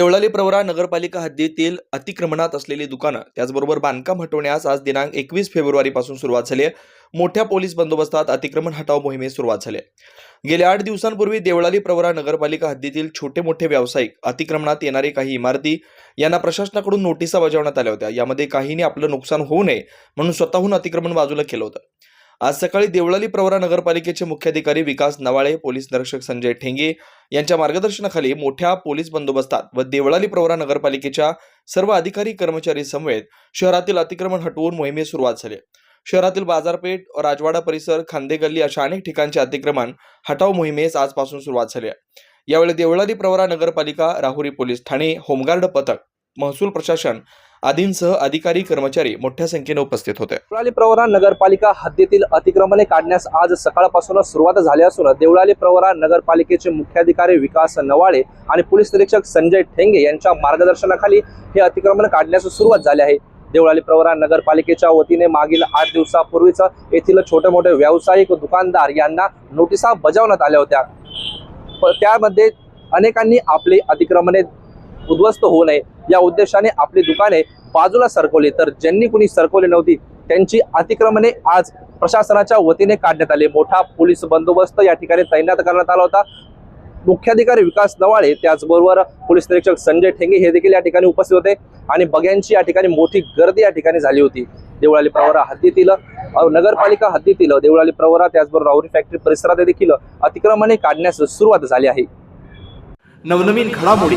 देवळाली प्रवरा नगरपालिका हद्दीतील अतिक्रमणात असलेली दुकानं त्याचबरोबर बांधकाम हटवण्यास आज दिनांक एकवीस फेब्रुवारीपासून सुरुवात झाली आहे. मोठ्या पोलीस बंदोबस्तात अतिक्रमण हटाव मोहिमेस सुरुवात झाली आहे. गेल्या आठ दिवसांपूर्वी देवळाली प्रवरा नगरपालिका हद्दीतील छोटे मोठे व्यावसायिक अतिक्रमणात येणारे काही इमारती यांना प्रशासनाकडून नोटिसा बजावण्यात आल्या होत्या. यामध्ये काहींनी आपलं नुकसान होऊ नये म्हणून स्वतःहून अतिक्रमण बाजूला केलं होतं. आज सकाळी देवळाली प्रवरा नगरपालिकेचे मुख्याधिकारी विकास नवाळे पोलीस निरीक्षक संजय ठेंगे यांच्या मार्गदर्शनाखाली मोठ्या पोलीस बंदोबस्तात व देवळाली प्रवरा नगरपालिकेच्या सर्व अधिकारी कर्मचारी समवेत शहरातील अतिक्रमण हटवून मोहिमेस सुरुवात झाली शहरातील बाजारपेठ राजवाडा परिसर खांदेगल्ली अशा अनेक ठिकाणचे अतिक्रमण हटाव मोहिमेस आजपासून सुरुवात झाली आहे यावेळी देवळाली प्रवरा नगरपालिका राहुरी पोलीस ठाणे होमगार्ड पथक महसूल प्रशासन आदींसह अधिकारी कर्मचारी मोठ्या संख्येने उपस्थित होते. देवळाली प्रवरा नगरपालिका हद्दीतील अतिक्रमणे काढण्यास आज सकाळपासूनच सुरुवात झाली असून देवळाली प्रवरा नगरपालिकेचे मुख्याधिकारी विकास नवाळे आणि पोलीस निरीक्षक संजय ठेंगे यांच्या मार्गदर्शनाखाली हे अतिक्रमण काढण्यास सुरुवात झाली आहे. देवळाली प्रवरा नगरपालिकेच्या वतीने मागील आठ दिवसापूर्वीच येथील छोटे मोठे व्यावसायिक दुकानदार यांना नोटिसा बजावण्यात आल्या होत्या. त्यामध्ये अनेकांनी आपली अतिक्रमणे उद्ध्वस्त होऊ नये. या उद्देशाने आपली दुकाने बाजूला सरकवली. तर ज्यांनी कुणी सरकवली नव्हती त्यांची अतिक्रमणे आज प्रशासनाच्या वतीने काढण्यात आली. मोठा पोलीस बंदोबस्त या ठिकाणी तैनात करण्यात आला होता. मुख्याधिकारी विकास नवाळे त्याचबरोबर पोलीस निरीक्षक संजय ठेंगे हे देखील या ठिकाणी उपस्थित होते. आणि बघ्यांची या ठिकाणी मोठी गर्दी या ठिकाणी झाली होती. देवळाली प्रवरा हद्दीतील नगरपालिका हद्दीतील देवळाली प्रवरा त्याचबरोबर राहुरी फॅक्टरी परिसरात देखील अतिक्रमणे काढण्यास सुरुवात झाली आहे. नवनवीन घडामोडी